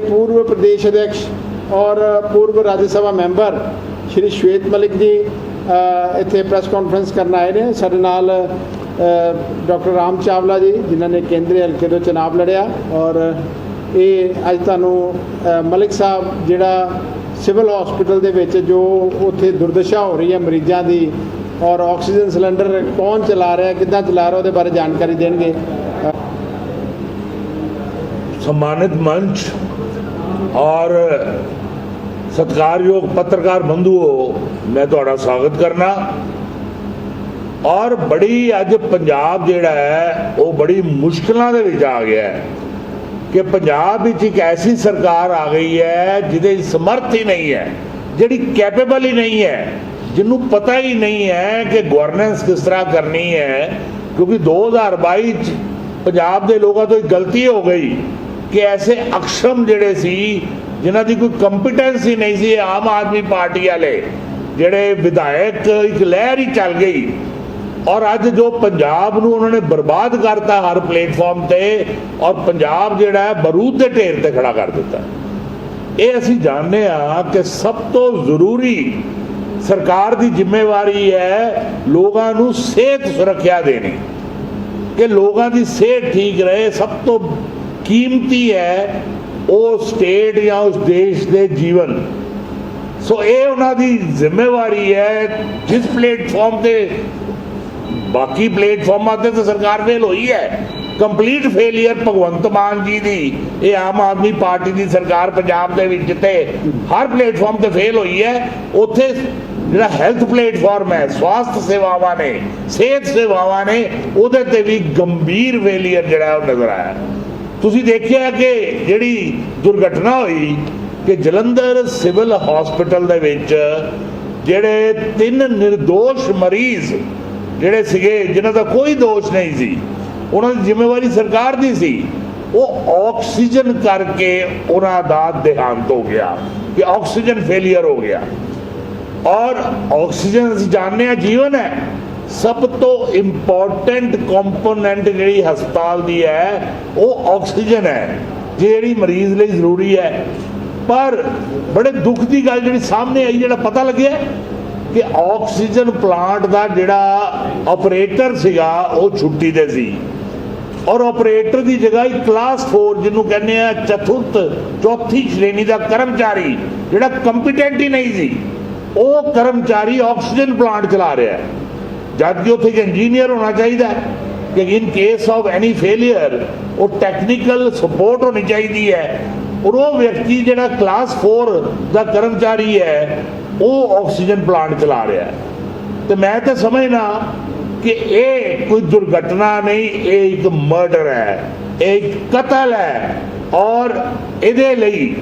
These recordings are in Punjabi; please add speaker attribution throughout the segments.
Speaker 1: पूर्व प्रदेश अध्यक्ष और पूर्व राज्य सभा ਮੈਂਬਰ ਸ਼੍ਰੀ ਸ਼ਵੇਤ ਮਲਿਕ ਜੀ ਅ, ਇੱਥੇ ਪ੍ਰੈਸ ਕਾਨਫਰੰਸ ਕਰਨ ਆਏ ਨੇ ਸਾਡੇ ਨਾਲ ਡਾਕਟਰ ਰਾਮ ਚਾਵਲਾ ਜੀ ਜਿਨ੍ਹਾਂ ਨੇ ਕੇਂਦਰੀ ਹਲਕੇ ਤੋਂ ਚੁਣਾਵ ਲੜਿਆ ਔਰ ਇਹ ਅੱਜ ਤੁਹਾਨੂੰ ਅ, ਮਲਿਕ ਸਾਹਿਬ ਜਿਹੜਾ ਸਿਵਲ ਹਸਪੀਟਲ ਦੇ ਵਿੱਚ ਜੋ ਉੱਥੇ ਦੁਰਦਸ਼ਾ ਹੋ ਰਹੀ ਹੈ ਮਰੀਜ਼ਾਂ ਦੀ ਔਰ ਆਕਸੀਜਨ ਸਿਲੰਡਰ ਕੌਣ ਚਲਾ ਰਿਹਾ ਕਿੱਦਾਂ ਚਲਾ ਰਿਹਾ ਉਹਦੇ ਬਾਰੇ ਜਾਣਕਾਰੀ ਦੇਣਗੇ ਅ,
Speaker 2: सम्मानित ਔਰ ਸਤਿਕਾਰਯੋਗ ਪੱਤਰਕਾਰ ਬੰਧੂਓ ਮੈਂ ਤੁਹਾਡਾ ਸਵਾਗਤ ਕਰਨਾ। ਔਰ ਬੜੀ ਅੱਜ ਪੰਜਾਬ ਜਿਹੜਾ ਹੈ, ਉਹ ਬੜੀ ਮੁਸ਼ਕਲਾਂ ਦੇ ਵਿੱਚ ਆ ਗਿਆ ਹੈ ਕਿ ਪੰਜਾਬ ਵਿੱਚ ਇੱਕ ਐਸੀ ਸਰਕਾਰ ਆ ਗਈ ਹੈ, ਜਿਹਦੇ ਸਮਰਥ ਹੀ ਨਹੀਂ ਹੈ, ਜਿਹੜੀ ਕੈਪੇਬਲ ਹੀ ਨਹੀਂ ਹੈ, ਜਿਹਨੂੰ ਪਤਾ ਹੀ ਨਹੀਂ ਹੈ ਕਿ ਗਵਰਨੈਂਸ ਕਿਸ ਤਰ੍ਹਾਂ ਕਰਨੀ ਹੈ, ਕਿਉਂਕਿ 2022 ਚ ਪੰਜਾਬ ਦੇ ਲੋਕਾਂ ਤੋਂ ਇੱਕ ਗਲਤੀ ਹੋ ਗਈ। ਕਿ ਐਸੇ ਅਕਸ਼ਮ ਜਿਹੜੇ ਸੀ, ਜਿਨ੍ਹਾਂ ਦੀ ਕੋਈ ਕੰਪੀਟੈਂਸ ਹੀ ਨਹੀਂ ਸੀ ਆਮ ਆਦਮੀ ਪਾਰਟੀ ਵਾਲੇ, ਜਿਹੜੇ ਵਿਧਾਇਕ ਇੱਕ ਲਹਿਰ ਹੀ ਚੱਲ ਗਈ। ਔਰ ਅੱਜ ਜੋ ਪੰਜਾਬ ਨੂੰ ਉਹਨਾਂ ਨੇ ਬਰਬਾਦ ਕਰਤਾ ਹਰ ਪਲੇਟਫਾਰਮ ਤੇ, ਔਰ ਪੰਜਾਬ ਜਿਹੜਾ ਹੈ ਬਰੂਦ ਦੇ ਢੇਰ ਤੇ ਖੜਾ ਕਰ ਦਿੱਤਾ। ਇਹ ਅਸੀਂ ਜਾਣਦੇ ਆ ਕਿ ਸਭ ਤੋਂ ਜ਼ਰੂਰੀ ਸਰਕਾਰ ਦੀ ਜ਼ਿੰਮੇਵਾਰੀ ਹੈ ਲੋਕਾਂ ਨੂੰ ਸਿਹਤ ਸੁਰੱਖਿਆ ਦੇਣੀ। ਕਿ ਲੋਕਾਂ ਦੀ ਸਿਹਤ ਠੀਕ ਰਹੇ, ਸਭ ਤੋਂ ਕੀਮਤੀ ਹੈ ਉਹ ਸਟੇਟ ਜਾਂ ਉਸ ਦੇਸ਼ ਦੇ ਜੀਵਨ। ਸੋ ਇਹ ਉਹਨਾਂ ਦੀ ਜ਼ਿੰਮੇਵਾਰੀ ਹੈ ਜਿਸ ਪਲੇਟਫਾਰਮ ਤੇ ਬਾਕੀ ਪਲੇਟਫਾਰਮਾਂ ਤੇ ਤਾਂ ਸਰਕਾਰ ਫੇਲ ਹੋਈ ਹੈ। ਕੰਪਲੀਟ ਫੇਲਿਅਰ ਭਗਵੰਤ ਮਾਨ ਜੀ ਦੀ, ਇਹ ਆਮ ਆਦਮੀ ਪਾਰਟੀ ਦੀ ਸਰਕਾਰ ਪੰਜਾਬ ਦੇ ਵਿੱਚ ਤੇ ਹਰ ਪਲੇਟਫਾਰਮ ਤੇ ਫੇਲ ਹੋਈ ਹੈ। ਉੱਥੇ ਜਿਹੜਾ ਹੈਲਥ ਪਲੇਟਫਾਰਮ ਹੈ, ਸਵਾਸਥ ਸੇਵਾਵਾਂ ਨੇ, ਸਿਹਤ ਸੇਵਾਵਾਂ ਨੇ, ਉਹਦੇ ਤੇ ਵੀ ਗੰਭੀਰ ਫੇਲਿਅਰ ਜਿਹੜਾ ਉਹ ਨਜ਼ਰ ਆਇਆ। ਤੁਸੀਂ ਦੇਖਿਆ ਕਿ ਜਿਹੜੀ ਦੁਰਘਟਨਾ ਹੋਈ ਕਿ ਜਲੰਧਰ ਸਿਵਲ ਹਸਪੀਟਲ ਦੇ ਵਿੱਚ ਜਿਹੜੇ ਤਿੰਨ નિર્ਦੋਸ਼ ਮਰੀਜ਼ ਜਿਹੜੇ ਸੀਗੇ, ਜਿਨ੍ਹਾਂ ਦਾ ਕੋਈ ਦੋਸ਼ ਨਹੀਂ ਸੀ, ਉਹਨਾਂ ਦੀ ਜ਼ਿੰਮੇਵਾਰੀ ਸਰਕਾਰ ਦੀ ਸੀ, ਉਹ ਆਕਸੀਜਨ ਕਰਕੇ ਉਹਨਾਂ ਦਾ ਦੇਹਾਂਤ ਹੋ ਗਿਆ ਕਿ ਆਕਸੀਜਨ ਫੇਲਿਅਰ ਹੋ ਗਿਆ। ਔਰ ਆਕਸੀਜਨ ਅਸੀਂ ਜਾਣਦੇ ਹਾਂ ਜੀਵਨ ਹੈ ਸਭ ਤੋਂ ਇੰਪੋਰਟੈਂਟ ਕੰਪੋਨੈਂਟ ਜਿਹੜੀ ਹਸਪਤਾਲ ਦੀ ਹੈ, ਉਹ ਆਕਸੀਜਨ ਹੈ, ਜਿਹੜੀ ਮਰੀਜ਼ ਲਈ ਜ਼ਰੂਰੀ ਹੈ। ਪਰ ਬੜੇ ਦੁੱਖ ਦੀ ਗੱਲ ਜਿਹੜੀ ਸਾਹਮਣੇ ਆਈ, ਜਿਹੜਾ ਪਤਾ ਲੱਗਿਆ ਕਿ ਆਕਸੀਜਨ ਪਲਾਂਟ ਦਾ ਜਿਹੜਾ ਆਪਰੇਟਰ ਸੀਗਾ, ਉਹ ਛੁੱਟੀ ਤੇ ਸੀ। ਔਰ ਆਪਰੇਟਰ ਦੀ ਜਗ੍ਹਾ ਹੀ ਕਲਾਸ 4 ਜਿਹਨੂੰ ਕਹਿੰਦੇ ਆ ਚਤੁਰਥ, ਚੌਥੀ ਸ਼੍ਰੇਣੀ ਦਾ ਕਰਮਚਾਰੀ, ਜਿਹੜਾ ਕੰਪੀਟੈਂਟ ਹੀ ਨਹੀਂ ਸੀ, ਉਹ ਕਰਮਚਾਰੀ ਆਕਸੀਜਨ ਪਲਾਂਟ ਚਲਾ ਰਿਹਾ ਹੈ। ਜਦ ਕਿ ਉੱਥੇ ਇੱਕ ਇੰਜੀਨੀਅਰ ਹੋਣਾ ਚਾਹੀਦਾ ਕਿ in case of any failure ਉਹ ਟੈਕਨੀਕਲ ਸਪੋਰਟ ਹੋਣੀ ਚਾਹੀਦੀ ਹੈ। ਔਰ ਉਹ ਵਿਅਕਤੀ ਜਿਹੜਾ ਕਲਾਸ 4 ਦਾ ਕਰਮਚਾਰੀ ਹੈ, ਉਹ ਆਕਸੀਜਨ ਪਲਾਂਟ ਚਲਾ ਰਿਹਾ ਹੈ। ਤੇ ਮੈਂ ਤਾਂ ਸਮਝਣਾ ਕਿ ਇਹ ਕੋਈ ਦੁਰਘਟਨਾ ਨਹੀਂ, ਇਹ ਇੱਕ ਮਰਡਰ ਹੈ, ਇਹ ਇੱਕ ਕਤਲ ਹੈ। ਔਰ ਇਹਦੇ ਲਈ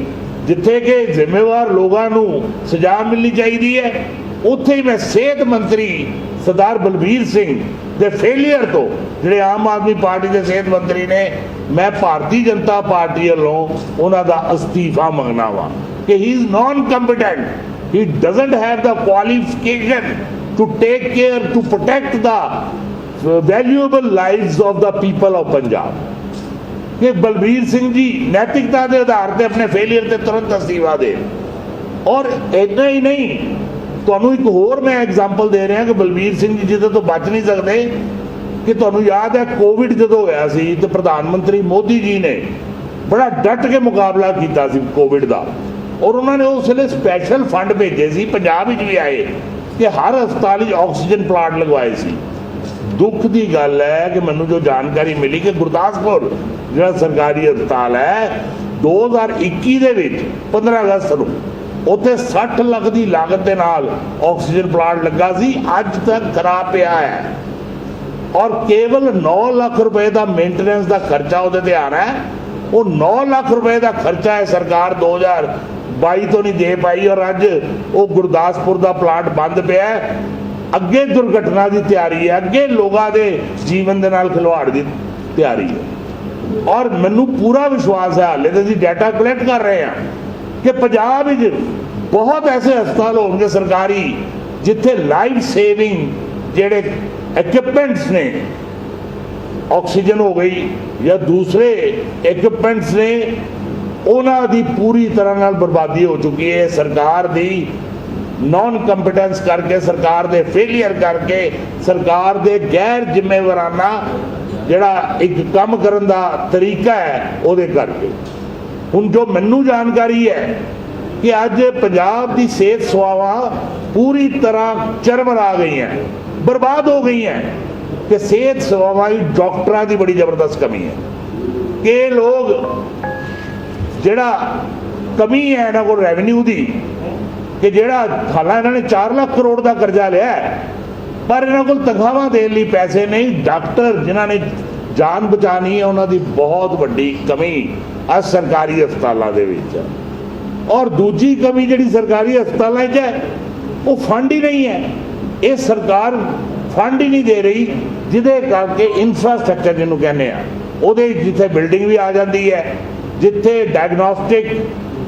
Speaker 2: ਜਿੱਥੇ ਕਿ ਜ਼ਿੰਮੇਵਾਰ ਲੋਕਾਂ ਨੂੰ ਸਜ਼ਾ ਮਿਲਣੀ ਚਾਹੀਦੀ ਹੈ। ਉੱਥੇ ਹੀ ਮੈਂ ਸਿਹਤ ਮੰਤਰੀ ਸਰਦਾਰ ਬਲਬੀਰ ਸਿੰਘ ਦੇ ਫੇਲਿਅਰ ਤੋਂ ਜਿਹੜੇ ਆਮ ਆਦਮੀ ਪਾਰਟੀ ਦੇ ਸਿਹਤ ਮੰਤਰੀ ਨੇ ਮੈਂ ਭਾਰਤੀ ਜਨਤਾ ਪਾਰਟੀ ਵੱਲੋਂ ਉਹਨਾਂ ਦਾ ਅਸਤੀਫਾ ਮੰਗਣਾ ਵਾ ਕਿ he is non competent he doesn't have the qualification to take care to protect the uh, valuable lives of the people of ਕਿ ਬਲਬੀਰ ਸਿੰਘ ਜੀ ਨੈਤਿਕਤਾ ਦੇ ਆਧਾਰ ਤੇ ਆਪਣੇ ਫੇਲਿਅਰ ਤੇ ਤੁਰੰਤ ਅਸਤੀਫਾ ਦੇ। ਔਰ ਇੰਨਾ ਹੀ ਨਹੀਂ ਤੁਹਾਨੂੰ ਇੱਕ ਹੋਰ ਮੈਂ ਐਗਜ਼ਾਮਪਲ ਦੇ ਰਿਹਾ ਕਿ ਬਲਬੀਰ ਸਿੰਘ ਜੀ ਜਿਹਦੇ ਤੋਂ ਬਚ ਨਹੀਂ ਸਕਦੇ, ਕਿ ਤੁਹਾਨੂੰ ਯਾਦ ਹੈ ਕੋਵਿਡ ਜਦੋਂ ਹੋਇਆ ਸੀ ਤੇ ਪ੍ਰਧਾਨ ਮੰਤਰੀ ਮੋਦੀ ਜੀ ਨੇ ਬੜਾ ਡਟ ਕੇ ਮੁਕਾਬਲਾ ਕੀਤਾ ਸੀ ਕੋਵਿਡ ਦਾ। ਔਰ ਉਹਨਾਂ ਨੇ ਉਸ ਵੇਲੇ ਸਪੈਸ਼ਲ ਫੰਡ ਭੇਜੇ ਸੀ, ਪੰਜਾਬ ਵਿੱਚ ਵੀ ਆਏ ਕਿ ਹਰ ਹਸਪਤਾਲ ਵਿੱਚ ਆਕਸੀਜਨ ਪਲਾਂਟ ਲਗਵਾਏ ਸੀ। ਦੁੱਖ ਦੀ ਗੱਲ ਹੈ ਕਿ ਮੈਨੂੰ ਜੋ ਜਾਣਕਾਰੀ ਮਿਲੀ ਕਿ ਗੁਰਦਾਸਪੁਰ ਜਿਹੜਾ ਸਰਕਾਰੀ ਹਸਪਤਾਲ ਹੈ 2021 ਦੇ ਵਿੱਚ 15 ਅਗਸਤ ਨੂੰ ਉੱਥੇ 60 ਲੱਖ ਦੀ ਲਾਗਤ ਦੇ ਨਾਲ ਆਕਸੀਜਨ ਪਲਾਂਟ ਲੱਗਾ ਸੀ, ਅੱਜ ਤੱਕ ਖਰਾਬ ਪਿਆ ਹੈ। ਔਰ ਕੇਵਲ 9 ਲੱਖ ਰੁਪਏ ਦਾ ਮੇਨਟੇਨੈਂਸ ਦਾ ਖਰਚਾ ਉਹਦੇ ਤੇ ਆ ਰਿਹਾ ਹੈ। ਉਹ 9 ਲੱਖ ਰੁਪਏ ਦਾ ਖਰਚਾ ਹੈ ਸਰਕਾਰ 2022 ਤੋਂ ਨਹੀਂ ਦੇ ਪਾਈ ਔਰ ਅੱਜ ਉਹ ਗੁਰਦਾਸਪੁਰ ਦਾ ਪਲਾਂਟ ਬੰਦ ਪਿਆ ਹੈ। ਅੱਗੇ ਦੁਰਘਟਨਾ ਦੀ ਤਿਆਰੀ ਹੈ, ਅੱਗੇ ਲੋਕਾਂ ਦੇ ਜੀਵਨ ਦੇ ਨਾਲ ਖਿਲਵਾੜ ਦੀ ਤਿਆਰੀ ਹੈ। ਔਰ ਮੈਨੂੰ ਪੂਰਾ ਵਿਸ਼ਵਾਸ ਹੈ, ਹਾਲੇ ਤੇ ਅਸੀਂ ਡਾਟਾ ਕਲੈਕਟ ਕਰ ਰਹੇ ਹਾਂ। ਕਿ ਪੰਜਾਬ ਵਿੱਚ ਬਹੁਤ ਐਸੇ ਹਸਪਤਾਲ ਹੋਣਗੇ ਸਰਕਾਰੀ, ਜਿੱਥੇ ਲਾਈਫ ਸੇਵਿੰਗ ਜਿਹੜੇ ਇਕਵਿਪਮੈਂਟਸ ਨੇ, ਆਕਸੀਜਨ ਹੋ ਗਈ ਜਾਂ ਦੂਸਰੇ ਇਕਵਿਪਮੈਂਟਸ ਨੇ, ਉਹਨਾਂ ਦੀ ਪੂਰੀ ਤਰ੍ਹਾਂ ਨਾਲ ਬਰਬਾਦੀ ਹੋ ਚੁੱਕੀ ਹੈ। ਸਰਕਾਰ ਦੀ ਨਾਨ ਕੰਪੀਟੈਂਸ ਕਰਕੇ, ਸਰਕਾਰ ਦੇ ਫੇਲਿਅਰ ਕਰਕੇ, ਸਰਕਾਰ ਦੇ ਗੈਰ ਜ਼ਿੰਮੇਵਾਰਾਨਾ ਜਿਹੜਾ ਇੱਕ ਕੰਮ ਕਰਨ ਦਾ ਤਰੀਕਾ ਹੈ, ਉਹਦੇ ਕਰਕੇ। ਹੁਣ ਜੋ ਮੈਨੂੰ ਜਾਣਕਾਰੀ ਹੈ ਕਿ ਅੱਜ ਪੰਜਾਬ ਦੀ ਸਿਹਤ ਸੇਵਾਵਾਂ ਪੂਰੀ ਤਰ੍ਹਾਂ ਚਰਮਰਾ ਗਈਆਂ, ਬਰਬਾਦ ਹੋ ਗਈਆਂ ਕਿ ਸਿਹਤ ਸੇਵਾਵਾਂ ਦੀ ਡਾਕਟਰਾਂ ਦੀ ਬੜੀ ਜ਼ਬਰਦਸਤ ਕਮੀ ਹੈ। ਕਿ ਲੋਕ ਜਿਹੜਾ ਕਮੀ ਹੈ ਇਹਨਾਂ ਕੋਲ ਰੈਵਨਿਊ ਦੀ, ਕਿ ਜਿਹੜਾ ਹਾਲਾਂ ਇਹਨਾਂ ਨੇ 4 ਲੱਖ ਕਰੋੜ ਦਾ ਕਰਜ਼ਾ ਲਿਆ ਪਰ ਇਹਨਾਂ ਕੋਲ ਤਨਖਾਹਾਂ ਦੇਣ ਲਈ ਪੈਸੇ ਨਹੀਂ, ਡਾਕਟਰ ਜਿਨ੍ਹਾਂ ਨੇ ਜਾਨ ਬਚਾਣੀ ਹੈ, ਉਹਨਾਂ ਦੀ ਬਹੁਤ ਵੱਡੀ ਕਮੀ ਅੱਜ ਸਰਕਾਰੀ ਹਸਪਤਾਲਾਂ ਦੇ ਵਿੱਚ ਔਰ ਦੂਜੀ ਕਮੀ ਜਿਹੜੀ ਸਰਕਾਰੀ ਹਸਪਤਾਲਾਂ 'ਚ ਹੈ, ਉਹ ਫੰਡ ਹੀ ਨਹੀਂ ਹੈ। ਇਹ ਸਰਕਾਰ ਫੰਡ ਹੀ ਨਹੀਂ ਦੇ ਰਹੀ, ਜਿਹਦੇ ਕਰਕੇ ਇਨਫਰਾਸਟ੍ਰਕਚਰ ਜਿਹਨੂੰ ਕਹਿੰਦੇ ਆ, ਉਹਦੇ ਜਿੱਥੇ ਬਿਲਡਿੰਗ ਵੀ ਆ ਜਾਂਦੀ ਹੈ, ਜਿੱਥੇ ਡਾਇਗਨੋਸਟਿਕ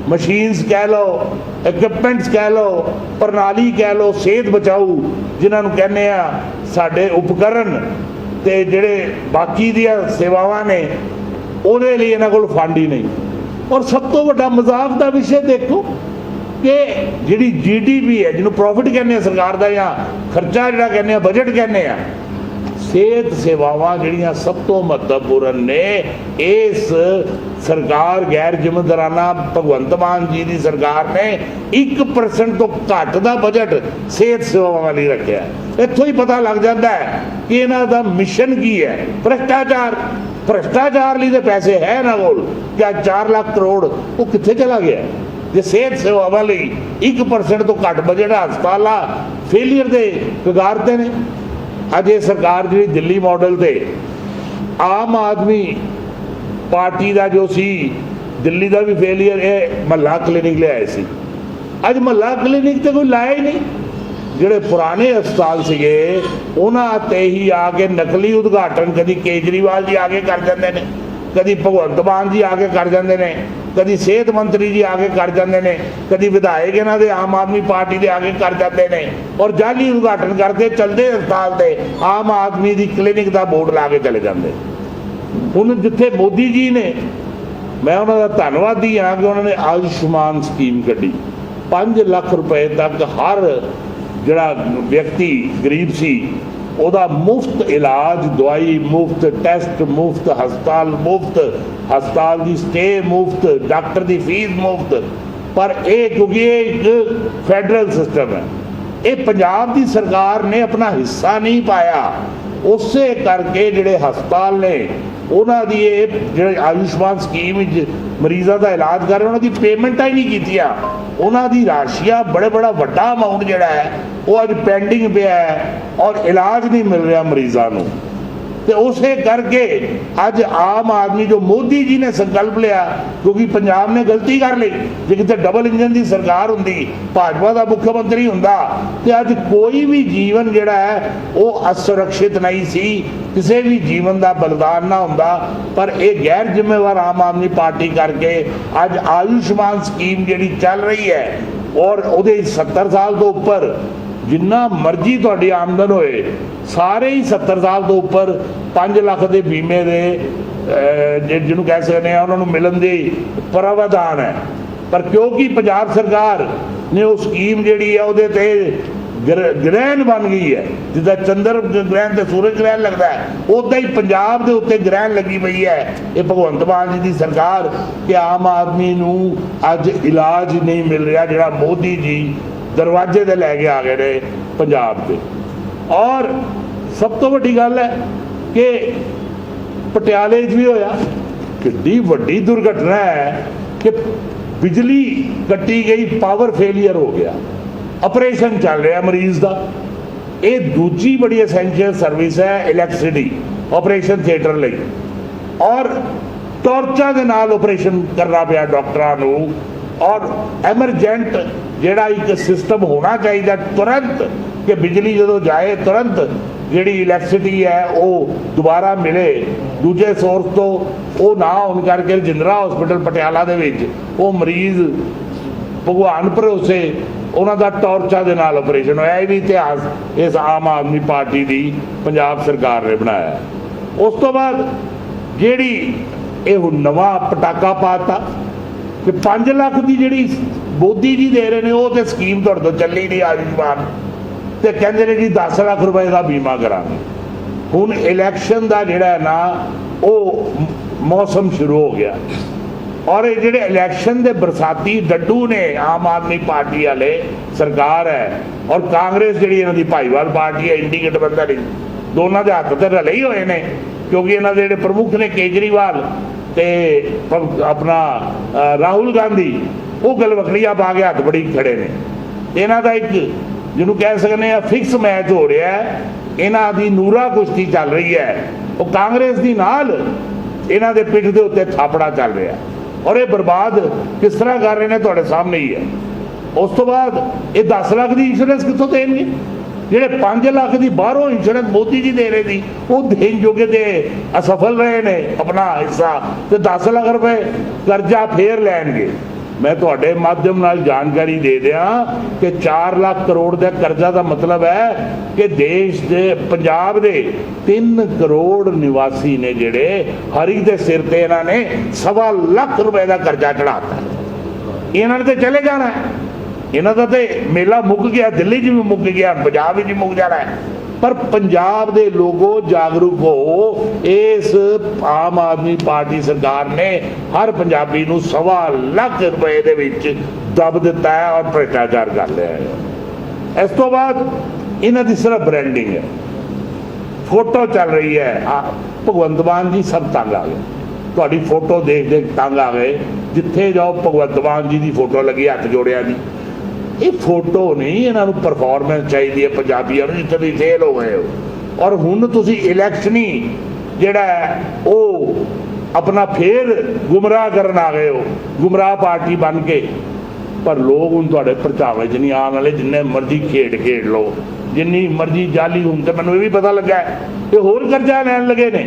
Speaker 2: ਮਸ਼ੀਨਸ ਕਹਿ ਲਓ ਇਕਵਿਪਮੈਂਟਸ ਕਹਿ ਲਓ, ਪ੍ਰਣਾਲੀ ਕਹਿ ਲਓ, ਸਿਹਤ ਬਚਾਊ ਜਿਨ੍ਹਾਂ ਨੂੰ ਕਹਿੰਦੇ ਆ ਸਾਡੇ ਉਪਕਰਨ ਤੇ ਜਿਹੜੇ ਬਾਕੀ ਦੀਆਂ ਸੇਵਾਵਾਂ ਨੇ ਉਹਦੇ ਲਈ ਇਹਨਾਂ ਕੋਲ ਫੰਡ ਹੀ ਨਹੀਂ। ਔਰ ਸਭ ਤੋਂ ਵੱਡਾ ਮਜ਼ਾਕ ਦਾ ਵਿਸ਼ੇ ਦੇਖੋ ਕਿ ਜਿਹੜੀ ਜੀਡੀਪੀ ਹੈ, ਜਿਹਨੂੰ ਪ੍ਰੋਫਿਟ ਕਹਿੰਦੇ ਆ ਸਰਕਾਰ ਦਾ ਜਾਂ ਖਰਚਾ ਜਿਹੜਾ ਕਹਿੰਦੇ ਆ ਬਜਟ ਕਹਿੰਦੇ ਆ, ਸਿਹਤ ਸੇਵਾਵਾਂ ਜਿਹੜੀਆਂ ਸਭ ਤੋਂ ਮਹੱਤਵਪੂਰਨ ਨੇ, ਇਸ ਸਰਕਾਰ ਗੈਰ ਜ਼ਿੰਮੇਦਾਰਾਨਾ ਭਗਵੰਤ ਮਾਨ ਜੀ ਦੀ ਸਰਕਾਰ ਨੇ 1% ਤੋਂ ਘੱਟ ਦਾ ਬਜਟ ਸਿਹਤ ਸੇਵਾਵਾਂ ਲਈ ਰੱਖਿਆ। ਇੱਥੋਂ ਹੀ ਪਤਾ ਲੱਗ ਜਾਂਦਾ ਹੈ ਕਿ ਇਹਨਾਂ ਦਾ ਮਿਸ਼ਨ ਕੀ ਹੈ? ਭ੍ਰਿਸ਼ਟਾਚਾਰ। ਭ੍ਰਿਸ਼ਟਾਚਾਰ ਲਈ ਤੇ ਪੈਸੇ ਹੈ ਨਾ ਕੋਲ? ਕਿ ਆਹ 4 ਲੱਖ ਕਰੋੜ ਉਹ ਕਿੱਥੇ ਚਲਾ ਗਿਆ? ਜੇ ਸਿਹਤ ਸੇਵਾਵਾਂ ਲਈ 1% ਤੋਂ ਘੱਟ ਬਜਟ ਹਸਪਤਾਲਾਂ ਫੇਲਿਅਰ ਦੇ ਕਗਾਰ ਤੇ ਨੇ। ਅੱਜ ਇਹ ਸਰਕਾਰ ਜਿਹੜੀ ਦਿੱਲੀ ਮਾਡਲ ਤੇ ਆਮ ਆਦਮੀ ਪਾਰਟੀ ਦਾ ਜੋ ਸੀ, ਦਿੱਲੀ ਦਾ ਵੀ ਫੇਲਿਅਰ ਇਹ ਮਹੱਲਾ ਕਲੀਨਿਕ ਲਿਆਏ ਸੀ। ਅੱਜ ਮਹੱਲਾ ਕਲੀਨਿਕ ਤੇ ਕੋਈ ਲਾਇਆ ਹੀ ਨਹੀਂ। ਜਿਹੜੇ ਪੁਰਾਣੇ ਹਸਪਤਾਲ ਸੀਗੇ, ਉਹਨਾਂ ਤੇ ਹੀ ਆ ਕੇ ਨਕਲੀ ਉਦਘਾਟਨ ਕਦੀ ਕੇਜਰੀਵਾਲ ਜੀ ਆ ਕੇ ਕਰ ਜਾਂਦੇ ਨੇ, ਕਦੀ ਭਗਵੰਤ ਮਾਨ ਜੀ ਆ ਕੇ ਕਰ ਜਾਂਦੇ ਨੇ, ਕਦੀ ਸਿਹਤ ਮੰਤਰੀ ਜੀ ਆ ਕੇ ਕਰ ਜਾਂਦੇ ਨੇ, ਕਦੀ ਵਿਧਾਇਕ ਇਹਨਾਂ ਦੇ ਆਮ ਆਦਮੀ ਪਾਰਟੀ ਦੇ ਆ ਕੇ ਕਰ ਜਾਂਦੇ ਨੇ ਔਰ ਜਾਲੀ ਉਦਘਾਟਨ ਕਰਦੇ, ਚਲਦੇ ਹਸਪਤਾਲ ਤੇ ਆਮ ਆਦਮੀ ਦੀ ਕਲੀਨਿਕ ਦਾ ਬੋਰਡ ਲਾ ਕੇ ਚਲੇ ਜਾਂਦੇ। ਹੁਣ ਜਿੱਥੇ ਮੋਦੀ ਜੀ ਨੇ, ਮੈਂ ਉਹਨਾਂ ਦਾ ਧੰਨਵਾਦੀ ਹਾਂ ਕਿ ਉਹਨਾਂ ਨੇ ਆਯੁਸ਼ਮਾਨ ਸਕੀਮ ਕੱਢੀ। 5 ਲੱਖ ਰੁਪਏ ਤੱਕ ਹਰ ਜਿਹੜਾ ਵਿਅਕਤੀ ਗਰੀਬ ਸੀ, ਉਹਦਾ ਮੁਫਤ ਇਲਾਜ, ਦਵਾਈ ਮੁਫਤ, ਟੈਸਟ ਮੁਫਤ, ਹਸਪਤਾਲ ਮੁਫਤ, ਹਸਪਤਾਲ ਦੀ ਸਟੇ ਮੁਫਤ, ਡਾਕਟਰ ਦੀ ਫੀਸ ਮੁਫਤ। ਪਰ ਇਹ ਕਿਉਂਕਿ ਇਹ ਇੱਕ ਫੈਡਰਲ ਸਿਸਟਮ ਹੈ। ਇਹ ਪੰਜਾਬ ਦੀ ਸਰਕਾਰ ਨੇ ਆਪਣਾ ਹਿੱਸਾ ਨਹੀਂ ਪਾਇਆ। ਉਸੇ ਕਰਕੇ ਜਿਹੜੇ ਹਸਪਤਾਲ ਨੇ, ਉਹਨਾਂ ਦੀ ਇਹ ਜਿਹੜੇ ਆਯੁਸ਼ਮਾਨ ਸਕੀਮ ਵਿੱਚ ਮਰੀਜ਼ਾਂ ਦਾ ਇਲਾਜ ਕਰ ਰਹੇ ਉਹਨਾਂ ਦੀ ਪੇਮੈਂਟਾਂ ਹੀ ਨਹੀਂ ਕੀਤੀਆਂ ਉਹਨਾਂ ਦੀ ਰਾਸ਼ੀਆ ਬੜੇ ਬੜਾ ਵੱਡਾ ਅਮਾਉਂਟ ਜਿਹੜਾ ਹੈ, ਉਹ ਅੱਜ ਪੈਂਡਿੰਗ ਪਿਆ ਹੈ ਔਰ ਇਲਾਜ ਨਹੀਂ ਮਿਲ ਰਿਹਾ ਮਰੀਜ਼ਾਂ ਨੂੰ। ਤੇ ਉਸੇ ਕਰਕੇ ਅੱਜ ਆਮ ਆਦਮੀ ਜੋ ਮੋਦੀ ਜੀ ਨੇ ਸੰਕਲਪ ਲਿਆ, ਕਿਉਂਕਿ ਪੰਜਾਬ ਨੇ ਗਲਤੀ ਕਰ ਲਈ, ਜੇ ਕਿਤੇ ਡਬਲ ਇੰਜਨ ਦੀ ਸਰਕਾਰ ਹੁੰਦੀ, ਭਾਜਪਾ ਦਾ ਮੁੱਖ ਮੰਤਰੀ ਹੁੰਦਾ, ਤੇ ਅੱਜ ਕੋਈ ਵੀ ਜੀਵਨ ਜਿਹੜਾ ਹੈ, ਉਹ ਅਸੁਰੱਖਿਅਤ ਨਹੀਂ ਸੀ, ਕਿਸੇ ਵੀ ਜੀਵਨ ਦਾ ਬਲਿਦਾਨ ਨਾ ਹੁੰਦਾ, ਪਰ ਇਹ ਗੈਰ ਜ਼ਿੰਮੇਵਾਰ ਆਮ ਆਦਮੀ ਪਾਰਟੀ ਕਰਕੇ ਅੱਜ ਆਯੁਸ਼ਮਾਨ ਸਕੀਮ ਜਿਹੜੀ ਚੱਲ ਰਹੀ ਹੈ, ਔਰ ਉਹਦੇ 70 ਸਾਲ ਤੋਂ ਉੱਪਰ ਜਿੰਨਾ ਮਰਜ਼ੀ ਤੁਹਾਡੀ ਆਮਦਨ ਹੋਏ, ਸਾਰੇ ਹੀ 70 ਸਾਲ ਤੋਂ ਉੱਪਰ 5 ਲੱਖ ਦੇ ਬੀਮੇ ਦੇ ਜਿਹਨੂੰ ਕਹਿ ਸਕਦੇ ਆ ਉਹਨਾਂ ਨੂੰ ਮਿਲਣ ਦੀ ਪ੍ਰਾਵਧਾਨ ਹੈ। ਪਰ ਕਿਉਂਕਿ ਪੰਜਾਬ ਸਰਕਾਰ ਨੇ ਉਹ ਸਕੀਮ ਜਿਹੜੀ ਹੈ, ਉਹਦੇ ਤੇ ਗ੍ਰਹਿਣ ਬਣ ਗਈ ਹੈ। ਜਿੱਦਾਂ ਚੰਦਰ ਗ੍ਰਹਿਣ ਤੇ ਸੂਰਜ ਗ੍ਰਹਿਣ ਲੱਗਦਾ ਹੈ ਉਦਾਂ ਹੀ ਪੰਜਾਬ ਦੇ ਉੱਤੇ ਗ੍ਰਹਿਣ ਲੱਗੀ ਪਈ ਹੈ। ਇਹ ਭਗਵੰਤ ਮਾਨ ਜੀ ਦੀ ਸਰਕਾਰ ਕਿ ਆਮ ਆਦਮੀ ਨੂੰ ਅੱਜ ਇਲਾਜ ਨਹੀਂ ਮਿਲ ਰਿਹਾ, ਜਿਹੜਾ ਮੋਦੀ ਜੀ ਦਰਵਾਜ਼ੇ ਤੇ ਲੈ ਕੇ ਆ ਗਏ ਨੇ ਪੰਜਾਬ ਦੇ। ਔਰ ਸਭ ਤੋਂ ਵੱਡੀ ਗੱਲ ਹੈ ਕਿ ਪਟਿਆਲੇ 'ਚ ਵੀ ਹੋਇਆ। ਕਿੱਡੀ ਵੱਡੀ ਦੁਰਘਟਨਾ ਹੈ ਕਿ ਬਿਜਲੀ ਕੱਟੀ ਗਈ ਪਾਵਰ ਫੇਲਿਅਰ ਹੋ ਗਿਆ। ਆਪਰੇਸ਼ਨ ਚੱਲ ਰਿਹਾ ਮਰੀਜ਼ ਦਾ। ਇਹ ਦੂਜੀ ਬੜੀ ਐਸੈਂਸ਼ੀਅਲ ਸਰਵਿਸ ਹੈ ਇਲੈਕਟ੍ਰਿਸਿਟੀ ਆਪਰੇਸ਼ਨ ਥੀਏਟਰ ਲਈ। ਔਰ ਟਾਰਚਾਂ ਦੇ ਨਾਲ ਆਪਰੇਸ਼ਨ ਕਰਨਾ ਪਿਆ ਡਾਕਟਰਾਂ ਨੂੰ। ਔਰ ਐਮਰਜੈਂਟ ਜਿਹੜਾ ਇੱਕ ਸਿਸਟਮ ਹੋਣਾ ਚਾਹੀਦਾ ਤੁਰੰਤ ਕਿ ਬਿਜਲੀ ਜਦੋਂ ਜਾਏ ਤੁਰੰਤ ਜਿਹੜੀ ਇਲੈਕਟ੍ਰਿਸਿਟੀ ਹੈ ਉਹ ਦੁਬਾਰਾ ਮਿਲੇ। ਦੂਜੇ ਸੋਰਸ ਤੋਂ ਉਹ ਨਾ ਹੋਣ ਕਰਕੇ ਜਿੰਦਰਾ ਹਸਪੀਟਲ ਪਟਿਆਲਾ ਦੇ ਵਿੱਚ ਉਹ ਮਰੀਜ਼ ਭਗਵਾਨ ਭਰੋਸੇ ਉਹਨਾਂ ਦਾ ਟਾਰਚਾ ਦੇ ਨਾਲ ਆਪਰੇਸ਼ਨ ਹੋਇਆ। ਇਹ ਵੀ ਇਤਿਹਾਸ ਇਸ ਆਮ ਆਦਮੀ ਪਾਰਟੀ ਦੀ ਪੰਜਾਬ ਸਰਕਾਰ ਨੇ ਬਣਾਇਆ। ਉਸ ਤੋਂ ਬਾਅਦ ਜਿਹੜੀ ਇਹ ਨਵਾਂ ਪਟਾਕਾ ਪਾਤਾ ਕਿ 5 ਲੱਖ ਦੀ ਜਿਹੜੀ ਮੋਦੀ ਜੀ ਦੇ ਰਹੇ ਨੇ, ਉਹ ਤੇ ਸਕੀਮ ਤੁਹਾਡੇ ਤੋਂ ਚੱਲੀ ਨਹੀਂ ਆਯੁਸ਼ਮਾਨ ਤੇ ਕਹਿੰਦੇ ਨੇ ਜੀ 10 ਲੱਖ ਰੁਪਏ ਦਾ ਬੀਮਾ ਕਰਾਂਗੇ। ਹੁਣ ਇਲੈਕਸ਼ਨ ਦਾ ਜਿਹੜਾ ਹੈ ਨਾ, ਉਹ ਮੌਸਮ ਸ਼ੁਰੂ ਹੋ ਗਿਆ। ਔਰ ਇਹ ਜਿਹੜੇ ਇਲੈਕਸ਼ਨ ਦੇ ਬਰਸਾਤੀ ਡੱਡੂ ਨੇ ਆਮ ਆਦਮੀ ਪਾਰਟੀ ਵਾਲੇ, ਸਰਕਾਰ ਹੈ, ਔਰ ਕਾਂਗਰਸ ਜਿਹੜੀ ਇਹਨਾਂ ਦੀ ਭਾਈਵਾਲ ਪਾਰਟੀ ਹੈ, ਇੰਡੀਕੇਟ ਬੰਦਾ ਨਹੀਂ, ਦੋਨਾਂ ਦੇ ਹੱਥ ਤੇ ਰਲੇ ਹੀ ਹੋਏ ਨੇ, ਕਿਉਂਕਿ ਇਹਨਾਂ ਦੇ ਜਿਹੜੇ ਪ੍ਰਮੁੱਖ ਨੇ ਕੇਜਰੀਵਾਲ ਤੇ ਆਪਣਾ ਰਾਹੁਲ ਗਾਂਧੀ, ਉਹ ਗਲਵਕੜੀਆਂ ਪਾ ਕੇ ਹੱਥ ਬੜੀ ਖੜੇ ਨੇ। ਇਹਨਾਂ ਦਾ ਇੱਕ, ਜਿਹਨੂੰ ਕਹਿ ਸਕਨੇ ਆ ਫਿਕਸ ਮੈਚ ਹੋ ਰਿਹਾ ਹੈ। ਇਹਨਾਂ ਦੀ ਨੂਰਾ ਕੁਸ਼ਤੀ ਚੱਲ ਰਹੀ ਹੈ। ਉਹ ਕਾਂਗਰਸ ਦੀ ਨਾਲ ਇਹਨਾਂ ਦੇ ਪਿੱਠ ਦੇ ਉੱਤੇ ਥਾਪੜਾ ਚੱਲ ਰਿਹਾ ਔਰ ਇਹ ਬਰਬਾਦ ਕਿਸ ਤਰ੍ਹਾਂ ਕਰ ਰਹੇ ਨੇ, ਤੁਹਾਡੇ ਸਾਹਮਣੇ ਹੀ ਹੈ। ਉਸ ਤੋਂ ਬਾਅਦ ਇਹ 10 ਲੱਖ ਦੀ ਇੰਸ਼ੋਰੈਂਸ ਕਿੱਥੋਂ ਦੇਣਗੇ? ਜਿਹੜੇ 5 ਲੱਖ ਦੀ ਬਾਹਰੋਂ ਇੰਸ਼ੋਰੈਂਸ ਮੋਦੀ ਜੀ ਦੇ ਰਹੇ ਸੀ, ਉਹ ਦੇਣ ਜੋਗੇ ਤੇ ਅਸਫਲ ਰਹੇ ਨੇ ਆਪਣਾ ਹਿੱਸਾ ਤੇ 10 ਲੱਖ ਰੁਪਏ ਕਰਜ਼ਾ ਫੇਰ ਲੈਣਗੇ। ਮੈਂ ਤੁਹਾਡੇ ਮਾਧਿਅਮ ਨਾਲ ਜਾਣਕਾਰੀ ਦੇ ਦਿਆਂ ਕਿ 4 ਲੱਖ ਕਰੋੜ ਦਾ ਕਰਜ਼ਾ ਦਾ ਮਤਲਬ ਹੈ ਕਿ ਦੇਸ਼ ਦੇ, ਪੰਜਾਬ ਦੇ 3 ਕਰੋੜ ਨਿਵਾਸੀ ਨੇ ਜਿਹੜੇ ਹਰੀ ਦੇ ਸਿਰ ਤੇ ਇਹਨਾਂ ਨੇ ਸਵਾ ਲੱਖ ਰੁਪਏ ਦਾ ਕਰਜ਼ਾ ਚੜਾਤਾ ਇਹਨਾਂ ਨੇ ਤੇ ਚਲੇ ਜਾਣਾ ਇਹਨਾਂ ਦਾ ਤੇ ਮੇਲਾ ਮੁੱਕ ਗਿਆ, ਦਿੱਲੀ 'ਚ ਵੀ ਮੁੱਕ ਗਿਆ, ਪੰਜਾਬ ਵਿੱਚ ਮੁੱਕ ਜਾਣਾ ਪਰ ਪੰਜਾਬ ਦੇ ਲੋਗੋ ਜਾਗਰੂਕ ਹੋ, ਇਸ ਆਮ ਆਦਮੀ ਪਾਰਟੀ ਸਰਕਾਰ ਨੇ ਹਰ ਪੰਜਾਬੀ ਨੂੰ ਸਵਾ ਲੱਖ ਰੁਪਏ ਦੇ ਵਿੱਚ ਦਬ ਦਿੱਤਾ ਹੈ ਔਰ ਭ੍ਰਿਸ਼ਟਾਚਾਰ ਕਰ ਲਿਆ ਹੈ। ਇਸ ਤੋਂ ਬਾਅਦ ਇਹਨਾਂ ਦੀ ਸਿਰਫ ਬ੍ਰਾਂਡਿੰਗ ਹੈ। ਫੋਟੋ ਚੱਲ ਰਹੀ ਹੈ। ਭਗਵੰਤ ਮਾਨ ਜੀ ਸਭ ਤੰਗ ਆ ਗਏ। ਤੁਹਾਡੀ ਫੋਟੋ ਦੇਖ ਦੇਖ ਤੰਗ ਆ ਗਏ। ਜਿੱਥੇ ਜਾਓ, ਭਗਵੰਤ ਮਾਨ ਜੀ ਦੀ ਫੋਟੋ ਲੱਗੀ, ਹੱਥ ਜੋੜਿਆ ਦੀ ਇਹ ਫੋਟੋ ਨਹੀਂ, ਇਹਨਾਂ ਨੂੰ ਪਰਫਾਰਮੈਂਸ ਚਾਹੀਦੀ ਹੈ, ਪੰਜਾਬੀਆਂ ਨੂੰ ਜਿੱਥੇ ਤੁਸੀਂ ਫੇਲ ਹੋ ਗਏ ਹੋ। ਔਰ ਹੁਣ ਤੁਸੀਂ ਇਲੈਕਸ਼ਨੀ ਜਿਹੜਾ ਉਹ ਆਪਣਾ ਫੇਰ ਗੁੰਮਰਾਹ ਕਰਨ ਆ ਗਏ ਹੋ। ਗੁੰਮਰਾਹ ਪਾਰਟੀ ਬਣ ਕੇ। ਪਰ ਲੋਕ ਹੁਣ ਤੁਹਾਡੇ ਪਰਚਾਵੇ 'ਚ ਨਹੀਂ ਆਉਣ ਵਾਲੇ, ਜਿੰਨੇ ਮਰਜ਼ੀ ਖੇਡ ਖੇਡ ਲੋ ਜਿੰਨੀ ਮਰਜ਼ੀ ਜਾਲੀ ਹੁਣ ਤੇ ਮੈਨੂੰ ਇਹ ਵੀ ਪਤਾ ਲੱਗਾ ਕਿ ਹੋਰ ਕਰਜ਼ਾ ਲੈਣ ਲੱਗੇ ਨੇ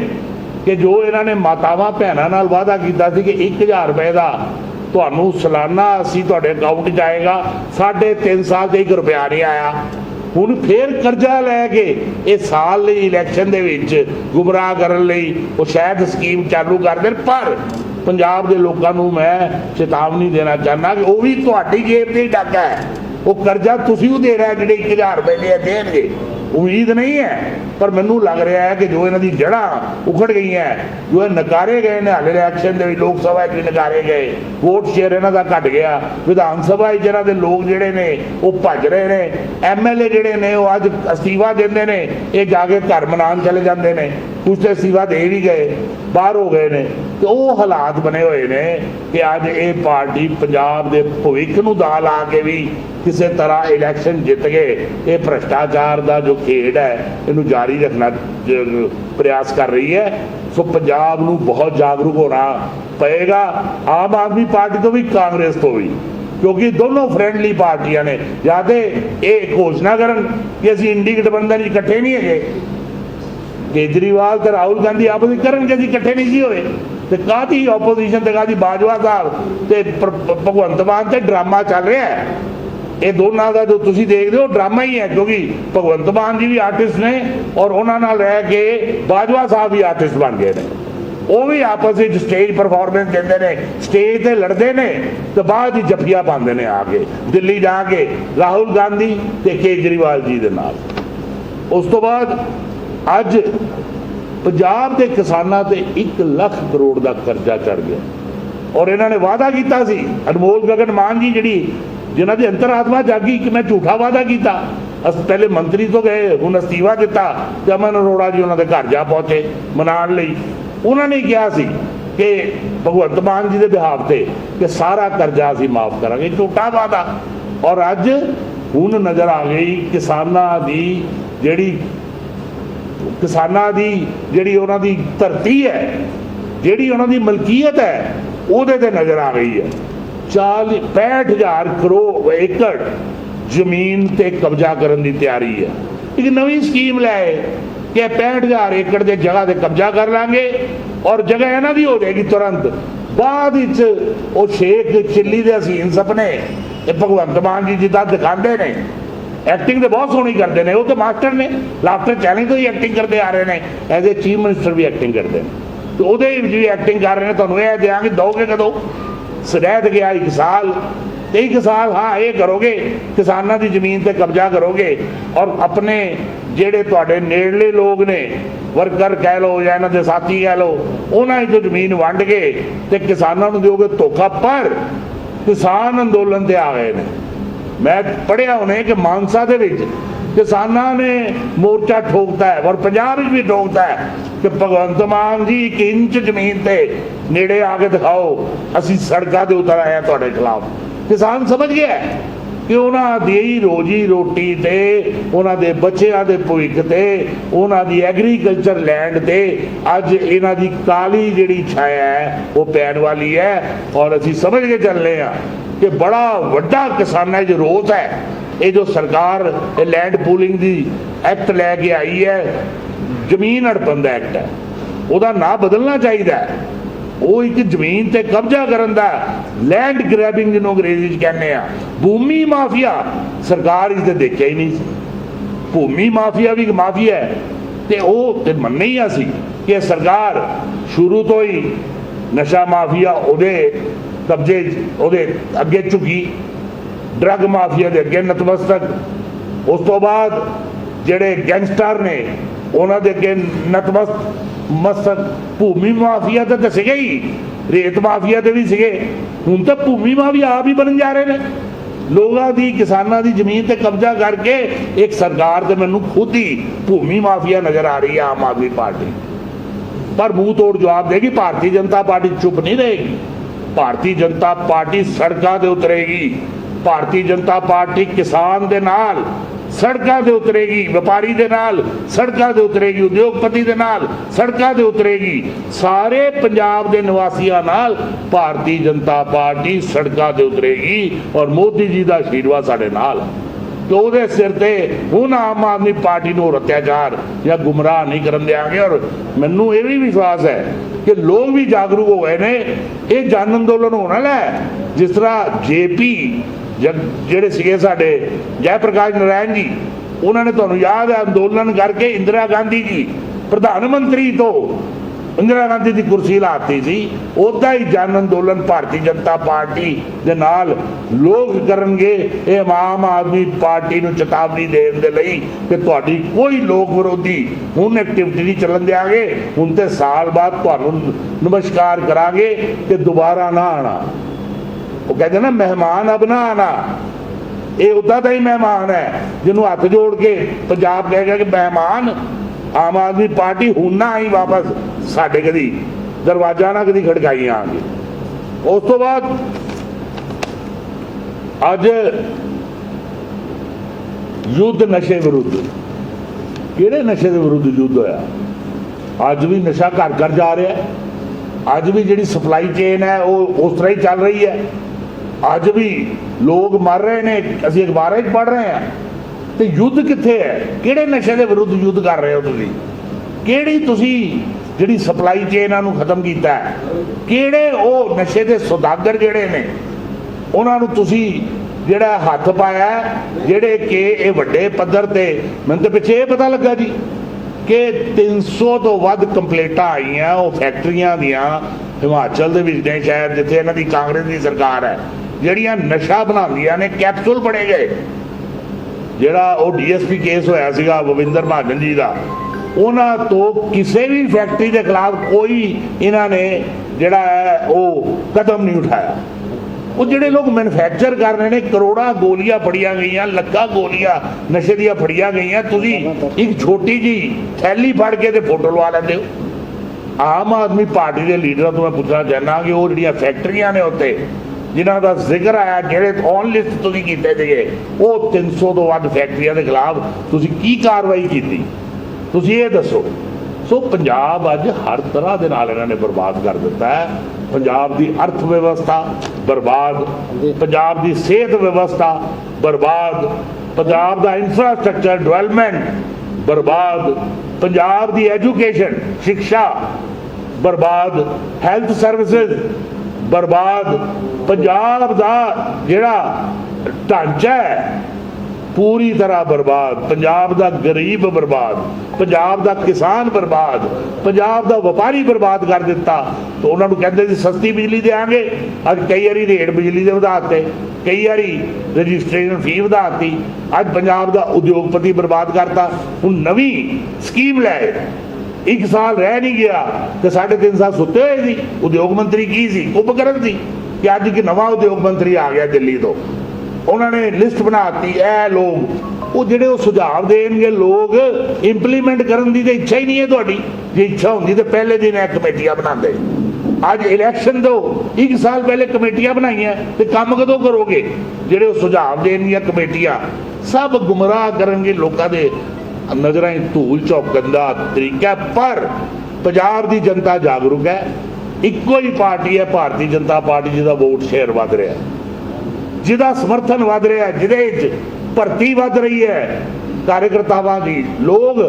Speaker 2: ਕਿ ਜੋ ਇਹਨਾਂ ਨੇ ਮਾਤਾਵਾਂ ਭੈਣਾਂ ਨਾਲ ਵਾਅਦਾ ਕੀਤਾ ਸੀ ਕਿ 1000 ਰੁਪਏ ਦਾ ਤੁਹਾਨੂੰ ਸਾਲਾਨਾ ਅਸੀਂ ਤੁਹਾਡੇ ਅਕਾਊਂਟ 'ਚ ਆਏਗਾ। ਸਾਢੇ ਤਿੰਨ ਸਾਲ ਤੇ 1 ਰੁਪਿਆ ਨਹੀਂ ਆਇਆ। ਹੁਣ ਫੇਰ ਕਰਜ਼ਾ ਲੈ ਕੇ ਇਹ ਸਾਲ ਲਈ ਇਲੈਕਸ਼ਨ ਦੇ ਵਿੱਚ ਗੁੰਮਰਾਹ ਕਰਨ ਲਈ ਉਹ ਸ਼ਾਇਦ ਸਕੀਮ ਚਾਲੂ ਕਰ ਦੇਣ। ਪਰ ਪੰਜਾਬ ਦੇ ਲੋਕਾਂ ਨੂੰ ਮੈਂ ਚੇਤਾਵਨੀ ਦੇਣਾ ਚਾਹੁੰਦਾ ਕਿ ਉਹ ਵੀ ਤੁਹਾਡੀ ਜੇਬ ਤੇ ਹੀ ਡਾਕਾ ਹੈ। ਉਹ ਕਰਜ਼ਾ ਤੁਸੀਂ ਉਹ ਦੇ ਰਿਹਾ ਜਿਹੜੇ 1000 ਰੁਪਏ ਦੇ ਦੇਣਗੇ। ਉਮੀਦ ਨਹੀਂ ਹੈ, ਪਰ ਮੈਨੂੰ ਲੱਗ ਰਿਹਾ ਹੈ ਕਿ ਜੋ ਇਹਨਾਂ ਦੀ ਜੜ੍ਹਾਂ ਉਖੜ ਗਈਆਂ ਜੋ ਨਕਾਰੇ ਗਏ ਨੇ, ਹਾਲੇ ਇਲੈਕਸ਼ਨ ਦੇ ਵਿੱਚ ਲੋਕ ਸਭਾ 'ਚ ਨਕਾਰੇ ਗਏ ਵੋਟ ਸ਼ੇਅਰ ਇਹਨਾਂ ਦਾ ਘਟ ਗਿਆ, ਵਿਧਾਨ ਸਭਾ 'ਚ ਇਹਨਾਂ ਦੇ ਲੋਕ ਜਿਹੜੇ ਨੇ, ਉਹ ਭੱਜ ਰਹੇ ਨੇ ਐਮਐਲਏ ਜਿਹੜੇ ਨੇ, ਉਹ ਅੱਜ ਅਸਤੀਫਾ ਦਿੰਦੇ ਨੇ, ਇਹ ਜਾ ਕੇ ਘਰ ਮਨਾਉਣ ਚਲੇ ਜਾਂਦੇ ਨੇ ਕੁਝ ਤੇ ਅਸਤੀਫਾ ਦੇ ਵੀ ਗਏ, ਬਾਹਰ ਹੋ ਗਏ ਨੇ, ਤੇ ਉਹ ਹਾਲਾਤ ਬਣੇ ਹੋਏ ਨੇ ਕਿ ਅੱਜ ਇਹ ਪਾਰਟੀ ਪੰਜਾਬ ਦੇ ਭਵਿੱਖ ਨੂੰ ਦਾ ਲਾ ਕੇ ਵੀ ਕਿਸੇ ਤਰ੍ਹਾਂ ਇਲੈਕਸ਼ਨ ਜਿੱਤ ਗਏ ਇਹ ਭ੍ਰਸ਼ਟਾਚਾਰ ਦਾ ਜੋ ਖੇਡ ਹੈ, ਇਹਨੂੰ ਜਾਰੀ ਰੱਖਣਾ ਪ੍ਰਯਾਸ ਕਰ ਰਹੀ ਹੈ, ਸੋ ਪੰਜਾਬ ਨੂੰ ਬਹੁਤ ਜਾਗਰੂਕ ਹੋਣਾ ਪਏਗਾ, ਆਮ ਆਦਮੀ ਪਾਰਟੀ ਤੋਂ ਵੀ, ਕਾਂਗਰਸ ਤੋਂ ਵੀ, ਕਿਉਂਕਿ ਦੋਨੋਂ ਫਰੈਂਡਲੀ ਪਾਰਟੀਆਂ ਨੇ। ਜਾਂ ਤੇ ਇਹ ਘੋਸ਼ਣਾ ਕਰਨ ਕਿ ਅਸੀਂ ਇੰਡੀ ਗਠਬੰਧਨ ਇਕੱਠੇ ਨਹੀਂ ਹੈਗੇ। ਕੇਜਰੀਵਾਲ ਤੇ ਰਾਹੁਲ ਗਾਂਧੀ ਆਪਸ ਵਿੱਚ ਕਰਨਗੇ, ਅਸੀਂ ਇਕੱਠੇ ਨਹੀਂ ਸੀ ਹੋਏ। ਤੇ ਕਾਹਦੀ ਆਪੋਜੀਸ਼ਨ ਤੇ ਕਾਹਦੀ ਬਾਜਵਾ ਸਾਹਿਬ ਤੇ ਭਗਵੰਤ ਮਾਨ ਤੇ ਡਰਾਮਾ ਚੱਲ ਰਿਹਾ ਹੈ? ਇਹ ਦੋਨਾਂ ਦਾ ਜੋ ਤੁਸੀਂ ਦੇਖਦੇ ਹੋ ਡਰਾਮਾ ਹੀ ਹੈ, ਕਿਉਂਕਿ ਭਗਵੰਤ ਮਾਨ ਜੀ ਵੀ ਆਰਟਿਸਟ ਨੇ ਔਰ ਉਹਨਾਂ ਨਾਲ ਰਹਿ ਕੇ ਬਾਜਵਾ ਸਾਹਿਬ ਵੀ ਆਰਟਿਸਟ ਬਣ ਗਏ ਨੇ। ਉਹ ਵੀ ਆਪਸ ਵਿੱਚ ਸਟੇਜ ਪਰਫਾਰਮੈਂਸ ਦਿੰਦੇ ਨੇ ਸਟੇਜ ਤੇ ਲੜਦੇ ਨੇ, ਤੇ ਬਾਅਦ ਹੀ ਜੱਫੀਆਂ ਪਾਉਂਦੇ ਨੇ ਆ ਕੇ, ਦਿੱਲੀ ਜਾ ਕੇ, ਰਾਹੁਲ ਗਾਂਧੀ ਤੇ ਕੇਜਰੀਵਾਲ ਜੀ ਦੇ ਨਾਲ। ਉਸ ਤੋਂ ਬਾਅਦ ਅੱਜ ਪੰਜਾਬ ਦੇ ਕਿਸਾਨਾਂ ਤੇ 1 ਲੱਖ ਕਰੋੜ ਦਾ ਕਰਜ਼ਾ ਚੜ ਗਿਆ। ਔਰ ਇਹਨਾਂ ਨੇ ਵਾਅਦਾ ਕੀਤਾ ਸੀ, ਅਨਮੋਲ ਗਗਨ ਮਾਨ ਜੀ ਜਿਹੜੀ ਜਿਨ੍ਹਾਂ ਦੀ ਅੰਤਰਾਤਮਾ ਜਾਗੀ ਕਿ ਮੈਂ ਝੂਠਾ ਵਾਅਦਾ ਕੀਤਾ। ਅਸ ਪਹਿਲੇ ਮੰਤਰੀ ਤੋਂ ਗਏ, ਹੁਣ ਅਸਤੀਫਾ ਦਿੱਤਾ ਤੇ ਅਮਨ ਅਰੋੜਾ ਜੀ ਉਹਨਾਂ ਦੇ ਘਰ ਜਾ ਪਹੁੰਚੇ ਮਨਾਉਣ ਲਈ। ਉਹਨਾਂ ਨੇ ਕਿਹਾ ਸੀ ਕਿ ਭਗਵੰਤ ਮਾਨ ਜੀ ਦੇ ਬਿਹਾਫ ਤੇ ਕਿ ਸਾਰਾ ਕਰਜ਼ਾ ਅਸੀਂ ਮਾਫ ਕਰਾਂਗੇ ਝੂਠਾ ਵਾਅਦਾ। ਔਰ ਅੱਜ ਹੁਣ ਨਜ਼ਰ ਆ ਗਈ ਕਿਸਾਨਾਂ ਦੀ ਜਿਹੜੀ ਕਿਸਾਨਾਂ ਦੀ ਜਿਹੜੀ ਉਹਨਾਂ ਦੀ ਧਰਤੀ ਹੈ, ਜਿਹੜੀ ਉਹਨਾਂ ਦੀ ਮਲਕੀਅਤ ਹੈ, ਉਹਦੇ ਤੇ ਨਜ਼ਰ ਆ ਗਈ ਹੈ। 40 65000 ਕਰੋੜ ਏਕੜ ਜ਼ਮੀਨ ਤੇ ਕਬਜ਼ਾ ਕਰਨ ਦੀ ਤਿਆਰੀ ਹੈ। ਇੱਕ ਨਵੀਂ ਸਕੀਮ ਲੈ ਆਏ ਕਿ 65000 ਏਕੜ ਦੇ ਜਗ੍ਹਾ ਤੇ ਕਬਜ਼ਾ ਕਰ ਲਾਂਗੇ ਔਰ ਜਗ੍ਹਾ ਇਹਨਾਂ ਦੀ ਹੋ ਜਾਏਗੀ ਤੁਰੰਤ। ਬਾਅਦ ਵਿੱਚ ਉਹ ਸ਼ੇਖ ਚਿੱਲੀ ਦੇ ਹਸੀਨ ਸੁਪਨੇ ਇਹ ਭਗਵੰਤ ਮਾਨ ਜੀ ਜਿੱਦਾਂ ਦਿਖਾਉਂਦੇ ਨੇ। ਐਕਟਿੰਗ ਤੇ ਬਹੁਤ ਸੋਹਣੀ ਕਰਦੇ ਨੇ, ਉਹ ਤੇ ਮਾਸਟਰ ਨੇ। ਲਾਫਟਰ ਚੈਲੰਜ ਤੋਂ ਹੀ ਐਕਟਿੰਗ ਕਰਦੇ ਆ ਰਹੇ ਨੇ। ਐਜ਼ ਏ ਚੀਫ ਮਿਨਿਸਟਰ ਵੀ ਐਕਟਿੰਗ ਕਰਦੇ ਨੇ। ਤੇ ਉਹਦੇ ਵਿੱਚ ਵੀ ਐਕਟਿੰਗ ਕਰ ਰਹੇ ਨੇ, ਤੁਹਾਨੂੰ ਇਹ ਦਿਆਂਗੇ ਦੋਗੇ ਕਦੋਂ? ਰਹਿਤ ਗਿਆ ਇੱਕ ਸਾਲ ਤੇ ਇੱਕ ਸਾਲ, ਹਾਂ, ਇਹ ਕਰੋਗੇ, ਕਿਸਾਨਾਂ ਦੀ ਜ਼ਮੀਨ ਤੇ ਕਬਜ਼ਾ ਕਰੋਗੇ ਔਰ ਆਪਣੇ ਜਿਹੜੇ ਤੁਹਾਡੇ ਨੇੜਲੇ ਲੋਕ ਨੇ, ਵਰਕਰ ਕਹਿ ਲਓ ਜਾਂ ਇਹਨਾਂ ਦੇ ਸਾਥੀ ਕਹਿ ਲਓ, ਉਹਨਾਂ ਦੀ ਜੋ ਜ਼ਮੀਨ ਵੰਡ ਕੇ ਤੇ ਕਿਸਾਨਾਂ ਨੂੰ ਦਿਓਗੇ ਧੋਖਾ, ਪਰ ਕਿਸਾਨ ਅੰਦੋਲਨ ਤੇ ਆ ਗਏ ਨੇ। ਮੈਂ ਪੜਿਆ ਹੁਣੇ ਕਿ ਮਾਨਸਾ ਦੇ ਵਿੱਚ ਕਿਸਾਨਾਂ ਨੇ ਮੋਰਚਾ ਠੋਕਦਾ ਹੈ ਔਰ ਪੰਜਾਬ ਵਿੱਚ ਵੀ ਠੋਕਦਾ ਹੈ ਕਿ ਭਗਵੰਤ ਮਾਨ ਜੀ ਇੱਕ ਜ਼ਮੀਨ ਤੇ ਨੇੜੇ ਆ ਕੇ ਦਿਖਾਓ, ਅਸੀਂ ਸੜਕਾਂ ਦੇ ਉਤਰ ਆਏ ਤੁਹਾਡੇ ਖਿਲਾਫ। ਕਿਸਾਨ ਸਮਝ ਗਿਆ ਕਿ ਉਹਨਾਂ ਦੀ ਰੋਜੀ ਰੋਟੀ ਤੇ, ਉਹਨਾਂ ਦੇ ਬੱਚਿਆਂ ਦੇ ਭਵਿੱਖ ਤੇ, ਉਹਨਾਂ ਦੀ ਐਗਰੀਕਲਚਰ ਲੈਂਡ ਤੇ ਅੱਜ ਇਹਨਾਂ ਦੀ ਕਾਲੀ ਜਿਹੜੀ ਛਾਇਆ ਹੈ, ਉਹ ਪੈਣ ਵਾਲੀ ਹੈ। ਔਰ ਅਸੀਂ ਸਮਝ ਕੇ ਚੱਲੇ ਹਾਂ ਕਿ ਬੜਾ ਵੱਡਾ ਕਿਸਾਨਾਂ 'ਚ ਰੋਸ ਹੈ। ਇਹ ਜੋ ਸਰਕਾਰ, ਇਹ ਲੈਂਡ ਪੂਲਿੰਗ ਦੀ ਐਕਟ ਲੈ ਕੇ ਆਈ ਹੈ, ਜ਼ਮੀਨ ਅੜਪਣ ਦਾ ਐਕਟ ਹੈ। ਉਹਦਾ ਨਾਂ ਬਦਲਣਾ ਚਾਹੀਦਾ ਹੈ। ਉਹ ਇੱਕ ਜ਼ਮੀਨ ਤੇ ਕਬਜ਼ਾ ਕਰਨ ਦਾ ਲੈਂਡ ਗ੍ਰੈਬਿੰਗ ਜਿਹਨੂੰ ਅੰਗਰੇਜ਼ੀ ਚ ਕਹਿੰਦੇ ਆ। ਭੂਮੀ ਮਾਫੀਆ, ਸਰਕਾਰ ਇਸ ਤੇ ਦੇਖਿਆ ਹੀ ਨਹੀਂ ਸੀ। ਭੂਮੀ ਮਾਫੀਆ ਵੀ ਮਾਫੀਆ ਹੈ। ਤੇ ਉਹ ਤੇ ਮੰਨੇ ਹੀ ਸੀ ਕਿ ਸਰਕਾਰ ਸ਼ੁਰੂ ਤੋਂ ਹੀ ਨਸ਼ਾ ਮਾਫੀਆ ਉਹਦੇ ਕਬਜ਼ੇ ਉਹਦੇ ਅੱਗੇ ਝੁਕੀ। ਡਰੱਗ ਮਾਫੀਆ ਦੇ ਅੱਗੇ ਨਤਮਸਤਕ। ਉਸ ਤੋਂ ਬਾਅਦ ਜਿਹੜੇ ਗੈਂਗਸਟਰ ਨੇ, ਉਹਨਾਂ ਦੇ ਅੱਗੇ ਨਤਮਸਤਕ ਮਸਤਕ ਭੂਮੀ ਮਾਫੀਆ ਤਾਂ ਤਾਂ ਹੀ, ਰੇਤ ਮਾਫੀਆ ਤੇ ਵੀ ਸੀਗੇ। ਹੁਣ ਤਾਂ ਭੂਮੀ ਮਾਫੀਆ ਆਪ ਹੀ ਬਣਨ ਜਾ ਰਹੇ ਨੇ। ਲੋਕਾਂ ਦੀ, ਕਿਸਾਨਾਂ ਦੀ ਜ਼ਮੀਨ ਤੇ ਕਬਜ਼ਾ ਕਰਕੇ ਇੱਕ ਸਰਕਾਰ ਤੇ ਮੈਨੂੰ ਖੁਦ ਹੀ ਭੂਮੀ ਮਾਫੀਆ ਨਜ਼ਰ ਆ ਰਹੀ ਹੈ ਆਮ ਆਦਮੀ ਪਾਰਟੀ। ਪਰ ਮੂੰਹ ਤੋੜ ਜਵਾਬ ਦੇਗੀ, ਭਾਰਤੀ ਜਨਤਾ ਪਾਰਟੀ ਚੁੱਪ ਨਹੀਂ ਰਹੇਗੀ। ਭਾਰਤੀ ਜਨਤਾ ਪਾਰਟੀ ਸੜਕਾਂ ਤੇ ਉਤਰੇਗੀ। ਭਾਰਤੀ ਜਨਤਾ ਪਾਰਟੀ ਕਿਸਾਨ ਦੇ ਨਾਲ, ਸੜਕਾਂ ਤੇ ਉਤਰੇਗੀ, ਵਪਾਰੀ ਦੇ ਨਾਲ, ਸੜਕਾਂ ਤੇ ਉਤਰੇਗੀ, ਉਦਯੋਗਪਤੀ ਦੇ ਨਾਲ, ਸੜਕਾਂ ਤੇ ਉਤਰੇਗੀ। ਸਾਰੇ ਪੰਜਾਬ ਦੇ ਨਿਵਾਸੀਆਂ ਨਾਲ ਭਾਰਤੀ ਜਨਤਾ ਪਾਰਟੀ ਸੜਕਾਂ ਤੇ ਉਤਰੇਗੀ ਔਰ ਮੋਦੀ ਜੀ ਦਾ ਆਸ਼ੀਰਵਾਦ ਸਾਡੇ ਨਾਲ। ਤੇ ਉਹਦੇ ਸਿਰ ਤੇ ਹੁਣ ਆਮ ਆਦਮੀ ਪਾਰਟੀ ਨੂੰ ਅਤਿਆਚਾਰ ਜਾਂ ਗੁੰਮਰਾਹ ਨਹੀਂ ਕਰਨ ਦਿਆਂਗੇ ਔਰ ਮੈਨੂੰ ਇਹ ਵੀ ਵਿਸ਼ਵਾਸ ਹੈ ਕਿ ਲੋਕ ਵੀ ਜਾਗਰੂਕ ਹੋ ਗਏ ਨੇ। ਇਹ ਜਨ ਅੰਦੋਲਨ ਹੋਣ ਵਾਲਾ ਜਿਸ ਤਰ੍ਹਾਂ ਜੇਪੀ ਜਿਹੜੇ ਸੀਗੇ ਸਾਡੇ ਜੈ ਪ੍ਰਕਾਸ਼ ਨਾਰਾਇਣ ਜੀ, ਉਹਨਾਂ ਨੇ ਤੁਹਾਨੂੰ ਯਾਦ ਹੈ ਅੰਦੋਲਨ ਕਰਕੇ ਇੰਦਰਾ ਗਾਂਧੀ ਜੀ, ਪ੍ਰਧਾਨ ਮੰਤਰੀ ਤੋਂ ਇੰਦਰਾ ਗਾਂਧੀ ਦੀ ਕੁਰਸੀ ਲਾਤੀ ਸੀ ਉਦਾਂ ਹੀ ਜਨ ਅੰਦੋਲਨ ਭਾਰਤੀ ਜਨਤਾ ਪਾਰਟੀ ਦੇ ਨਾਲ ਲੋਕ ਕਰਨਗੇ, ਇਹ ਆਮ ਆਦਮੀ ਪਾਰਟੀ ਨੂੰ ਚੇਤਾਵਨੀ ਦੇਣ ਦੇ ਲਈ ਕਿ ਤੁਹਾਡੀ ਕੋਈ ਲੋਕ ਵਿਰੋਧੀ ਹੁਣ ਐਕਟੀਵਿਟੀ ਨਹੀਂ ਚੱਲਣ ਦਿਆਂਗੇ, ਹੁਣ ਤੇ ਸਾਲ ਬਾਅਦ ਤੁਹਾਨੂੰ ਨਮਸਕਾਰ ਕਰਾਂਗੇ ਤੇ ਦੁਬਾਰਾ ਨਾ ਆਣਾ ਉਹ ਕਹਿੰਦੇ ਨਾ, ਮਹਿਮਾਨ ਅਬ ਨਾ ਆਣਾ ਇਹ ਉਦਾਂ ਦਾ ਹੀ ਮਹਿਮਾਨ ਹੈ, ਜਿਹਨੂੰ ਹੱਥ ਜੋੜ ਕੇ ਪੰਜਾਬ ਕਹਿ ਗਿਆ ਕਿ ਮਹਿਮਾਨ, ਆਮ ਆਦਮੀ ਪਾਰਟੀ ਹੁਣ ਨਾ ਆਈ ਵਾਪਸ, ਸਾਡੇ ਕਦੀ ਦਰਵਾਜ਼ਾ ਨਾ ਕਦੀ ਖੜਕਾਈ ਆਂਗੇ ਉਸ ਤੋਂ ਬਾਅਦ ਅੱਜ ਯੁੱਧ ਨਸ਼ੇ ਵਿਰੁੱਧ। ਕਿਹੜੇ ਨਸ਼ੇ ਦੇ ਵਿਰੁੱਧ ਯੁੱਧ ਹੋਇਆ? ਅੱਜ ਵੀ ਨਸ਼ਾ ਘਰ ਘਰ ਜਾ ਰਿਹਾ। ਅੱਜ ਵੀ ਜਿਹੜੀ ਸਪਲਾਈ ਚੇਨ ਹੈ, ਉਹ ਉਸ ਤਰ੍ਹਾਂ ਹੀ ਚੱਲ ਰਹੀ ਹੈ। ਅੱਜ ਵੀ ਲੋਕ ਮਰ ਰਹੇ ਨੇ, ਅਸੀਂ ਅਖਬਾਰਾਂ 'ਚ ਪੜ੍ਹ ਰਹੇ ਹਾਂ। ਤੇ ਯੁੱਧ ਕਿੱਥੇ ਹੈ? ਕਿਹੜੇ ਨਸ਼ੇ ਦੇ ਵਿਰੁੱਧ ਯੁੱਧ ਕਰ ਰਹੇ ਹੋ ਤੁਸੀਂ? ਕਿਹੜੀ ਤੁਸੀਂ ਜਿਹੜੀ ਸਪਲਾਈ ਚੇਨਾਂ ਨੂੰ ਖਤਮ ਕੀਤਾ ਹੈ? ਕਿਹੜੇ ਉਹ ਨਸ਼ੇ ਦੇ ਸੌਦਾਗਰ ਜਿਹੜੇ ਨੇ? ਉਹਨਾਂ ਨੂੰ ਤੁਸੀਂ ਜਿਹੜਾ ਹੱਥ ਪਾਇਆ, ਜਿਹੜੇ ਕਿ ਇਹ ਵੱਡੇ ਪੱਧਰ ਤੇ, ਮੈਨੂੰ ਤਾਂ ਪਿੱਛੇ ਇਹ ਪਤਾ ਲੱਗਾ ਜੀ, ਕਿ 300 ਤੋਂ ਵੱਧ ਕੰਪਲੇਟਾਂ ਆਈਆਂ ਉਹ ਫੈਕਟਰੀਆਂ ਦੀਆਂ, ਹਿਮਾਚਲ ਦੇ ਵਿੱਚ ਨੇ ਸ਼ਾਇਦ, ਜਿੱਥੇ ਇਹਨਾਂ ਦੀ ਕਾਂਗਰਸ ਦੀ ਸਰਕਾਰ ਹੈ। ਜਿਹੜੀਆਂ ਨਸ਼ਾ ਬਣਾਉਂਦੀਆਂ ਨੇ ਕੈਪਸੂਲ ਬਣੇ ਗਏ। ਜਿਹੜਾ ਉਹ ਡੀਐਸਪੀ ਕੇਸ ਹੋਇਆ ਸੀਗਾ ਗੋਬਿੰਦਰ ਮਹਾਜਨ ਜੀ ਦਾ, ਉਹਨਾਂ ਤੋਂ ਕਿਸੇ ਵੀ ਫੈਕਟਰੀ ਦੇ ਖਿਲਾਫ ਕੋਈ ਇਹਨਾਂ ਨੇ ਜਿਹੜਾ ਹੈ, ਉਹ ਕਦਮ ਨਹੀਂ ਉਠਾਇਆ। ਉਹ ਜਿਹੜੇ ਲੋਕ ਮੈਨੂਫੈਕਚਰ ਕਰ ਰਹੇ ਨੇ, ਕਰੋੜਾਂ ਗੋਲੀਆਂ ਫੜੀਆਂ ਗਈਆਂ, ਲੱਖਾਂ ਗੋਲੀਆਂ ਨਸ਼ੇ ਦੀਆਂ ਫੜੀਆਂ ਗਈਆਂ। ਤੁਸੀਂ ਇੱਕ ਛੋਟੀ ਜੀ ਥੈਲੀ ਫੜ ਕੇ ਤੇ ਫੋਟੋ ਲਵਾ ਲੈਂਦੇ ਹੋ। ਆਮ ਆਦਮੀ ਪਾਰਟੀ ਦੇ ਲੀਡਰਾਂ ਤੋਂ ਮੈਂ ਪੁੱਛਣਾ ਚਾਹੁੰਦਾ ਕਿ ਉਹ ਜਿਹੜੀਆਂ ਫੈਕਟਰੀਆਂ ਨੇ ਉੱਤੇ ਜਿਨ੍ਹਾਂ ਦਾ ਜ਼ਿਕਰ ਆਇਆ, ਜਿਹੜੇ ਔਨ ਲਿਸਟ ਤੁਸੀਂ ਕੀਤੇ ਸੀਗੇ, ਉਹ 300 ਤੋਂ ਵੱਧ ਫੈਕਟਰੀਆਂ ਦੇ ਖਿਲਾਫ ਤੁਸੀਂ ਕੀ ਕਾਰਵਾਈ ਕੀਤੀ? ਤੁਸੀਂ ਇਹ ਦੱਸੋ। ਸੋ ਪੰਜਾਬ ਅੱਜ ਹਰ ਤਰ੍ਹਾਂ ਦੇ ਨਾਲ ਇਹਨਾਂ ਨੇ ਬਰਬਾਦ ਕਰ ਦਿੱਤਾ ਹੈ। ਪੰਜਾਬ ਦੀ ਅਰਥ ਵਿਵਸਥਾ ਬਰਬਾਦ, ਪੰਜਾਬ ਦੀ ਸਿਹਤ ਵਿਵਸਥਾ ਬਰਬਾਦ, ਪੰਜਾਬ ਦਾ ਇਨਫਰਾਸਟ੍ਰਕਚਰ ਡਿਵੈਲਪਮੈਂਟ ਬਰਬਾਦ, ਪੰਜਾਬ ਦੀ ਐਜੂਕੇਸ਼ਨ ਸਿੱਖਿਆ ਬਰਬਾਦ ਹੈਲਥ ਸਰਵਿਸਿਜ਼ ਬਰਬਾਦ। ਪੰਜਾਬ ਦਾ ਜਿਹੜਾ ਢਾਂਚਾ ਹੈ, ਪੂਰੀ ਤਰ੍ਹਾਂ ਬਰਬਾਦ। ਪੰਜਾਬ ਦਾ ਗਰੀਬ ਬਰਬਾਦ, ਪੰਜਾਬ ਦਾ ਕਿਸਾਨ ਬਰਬਾਦ, ਪੰਜਾਬ ਦਾ ਵਪਾਰੀ ਬਰਬਾਦ ਕਰ ਦਿੱਤਾ। ਤੇ ਉਹਨਾਂ ਨੂੰ ਕਹਿੰਦੇ ਸੀ, ਸਸਤੀ ਬਿਜਲੀ ਦੇਾਂਗੇ ਅੱਜ ਕਈ ਵਾਰੀ ਰੇਟ ਬਿਜਲੀ ਦੇ ਵਧਾਤੇ ਕਈ ਵਾਰੀ ਰਜਿਸਟ੍ਰੇਸ਼ਨ ਫੀ ਵਧਾਤੀ ਅੱਜ ਪੰਜਾਬ ਦਾ ਉਦਯੋਗਪਤੀ ਬਰਬਾਦ ਕਰਤਾ। ਹੁਣ ਨਵੀਂ ਸਕੀਮ ਲੈ ਇੱਕ ਸਾਲ ਰਹਿ ਨਹੀਂ ਗਿਆ ਤੇ ਸਾਢੇ ਤਿੰਨ ਸਾਲ ਸੁੱਤੇ ਹੋਏ ਸੀ। ਉਦਯੋਗ ਮੰਤਰੀ ਕੀ ਸੀ? ਕੁੰਭਕਰਨ ਸੀ ਕਿ ਅੱਜ ਇੱਕ ਨਵਾਂ ਉਦਯੋਗ ਮੰਤਰੀ ਆ ਗਿਆ ਦਿੱਲੀ ਤੋਂ। ਉਹਨਾਂ ਨੇ ਲਿਸਟ ਬਣਾਤੀ, ਇਹ ਲੋਕ, ਉਹ ਜਿਹੜੇ ਉਹ ਸੁਝਾਅ ਦੇਣਗੇ, ਲੋਕ ਇੰਪਲੀਮੈਂਟ ਕਰਨ ਦੀ ਤੇ ਇੱਛਾ ਹੀ ਨਹੀਂ ਹੈ ਤੁਹਾਡੀ। ਜੇ ਇੱਛਾ ਹੁੰਦੀ ਤੇ ਪਹਿਲੇ ਦਿਨ ਇਹ ਕਮੇਟੀਆਂ ਬਣਾਉਂਦੇ। ਅੱਜ ਇਲੈਕਸ਼ਨ ਤੋਂ ਇੱਕ ਸਾਲ ਪਹਿਲੇ ਕਮੇਟੀਆਂ ਬਣਾਈਆਂ ਤੇ ਕੰਮ ਕਦੋਂ ਕਰੋਗੇ? ਜਿਹੜੇ ਉਹ ਸੁਝਾਅ ਦੇਣਗੀਆਂ ਕਮੇਟੀਆਂ, ਸਭ ਗੁੰਮਰਾਹ ਕਰਨਗੇ ਲੋਕਾਂ ਦੇ ਨਜ਼ਰਾਂ ਹੀ ਧੂਲ ਝੋਂਕਣ ਦਾ ਤਰੀਕਾ ਪਰ ਪੰਜਾਬ ਦੀ ਜਨਤਾ ਜਾਗਰੂਕ ਹੈ। ਇੱਕੋ ਹੀ ਪਾਰਟੀ ਹੈ, ਭਾਰਤੀ ਜਨਤਾ ਪਾਰਟੀ ਜਿਹਦਾ ਵੋਟ ਸ਼ੇਅਰ ਵੱਧ ਰਿਹਾ ਜਿਹਦਾ ਸਮਰਥਨ ਵੱਧ ਰਿਹਾ ਜਿਹਦੇ ਵਿੱਚ ਭਰਤੀ ਵੱਧ ਰਹੀ ਹੈ, ਕਾਰਜਕਰਤਾਵਾਂ ਦੀ। ਲੋਕ,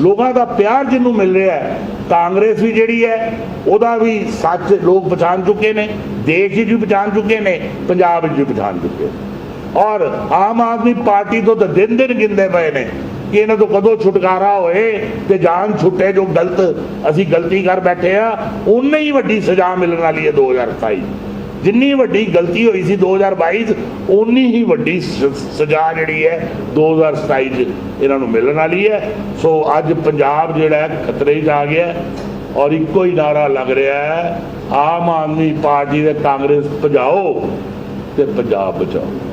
Speaker 2: ਲੋਕਾਂ ਦਾ ਪਿਆਰ ਜਿਹਨੂੰ ਮਿਲ ਰਿਹਾ ਹੈ, ਕਾਂਗਰਸ ਵੀ ਜਿਹੜੀ ਹੈ, ਉਹਦਾ ਵੀ ਸੱਚ ਲੋਕ ਪਛਾਣ ਚੁੱਕੇ ਨੇ, ਦੇਸ਼ ਵਿੱਚ ਵੀ ਪਛਾਣ ਚੁੱਕੇ ਨੇ, ਪੰਜਾਬ ਵਿੱਚ ਵੀ ਪਛਾਣ ਚੁੱਕੇ ਨੇ। ਔਰ ਆਮ ਆਦਮੀ ਪਾਰਟੀ ਤੋਂ ਤਾਂ ਦਿਨ ਦਿਨ ਗਿੰਦੇ ਪਏ ਨੇ। ਕਿ ਇਹਨਾਂ ਤੋਂ ਕਦੋਂ ਛੁਟਕਾਰਾ ਹੋਏ ਤੇ ਜਾਨ ਛੁੱਟੇ ਜੋ ਗਲਤ ਅਸੀਂ ਗਲਤੀ ਕਰ ਬੈਠੇ ਆ ਉਨੀ ਹੀ ਵੱਡੀ ਸਜ਼ਾ ਮਿਲਣ ਵਾਲੀ ਹੈ 2027 ਜਿੰਨੀ ਵੱਡੀ ਗਲਤੀ ਹੋਈ ਸੀ 2022 'ਚ ਉਨੀ ਹੀ ਵੱਡੀ ਸਜ਼ਾ ਜਿਹੜੀ ਹੈ 2027 'ਚ ਇਹਨਾਂ ਨੂੰ ਮਿਲਣ ਵਾਲੀ ਹੈ। ਸੋ ਅੱਜ ਪੰਜਾਬ ਜਿਹੜਾ ਖਤਰੇ 'ਚ ਆ ਗਿਆ ਔਰ ਇੱਕੋ ਹੀ ਨਾਰਾ ਲੱਗ ਰਿਹਾ ਹੈ, ਆਮ ਆਦਮੀ ਪਾਰਟੀ ਦੇ ਕਾਂਗਰਸ ਭਜਾਓ ਤੇ ਪੰਜਾਬ ਬਚਾਓ।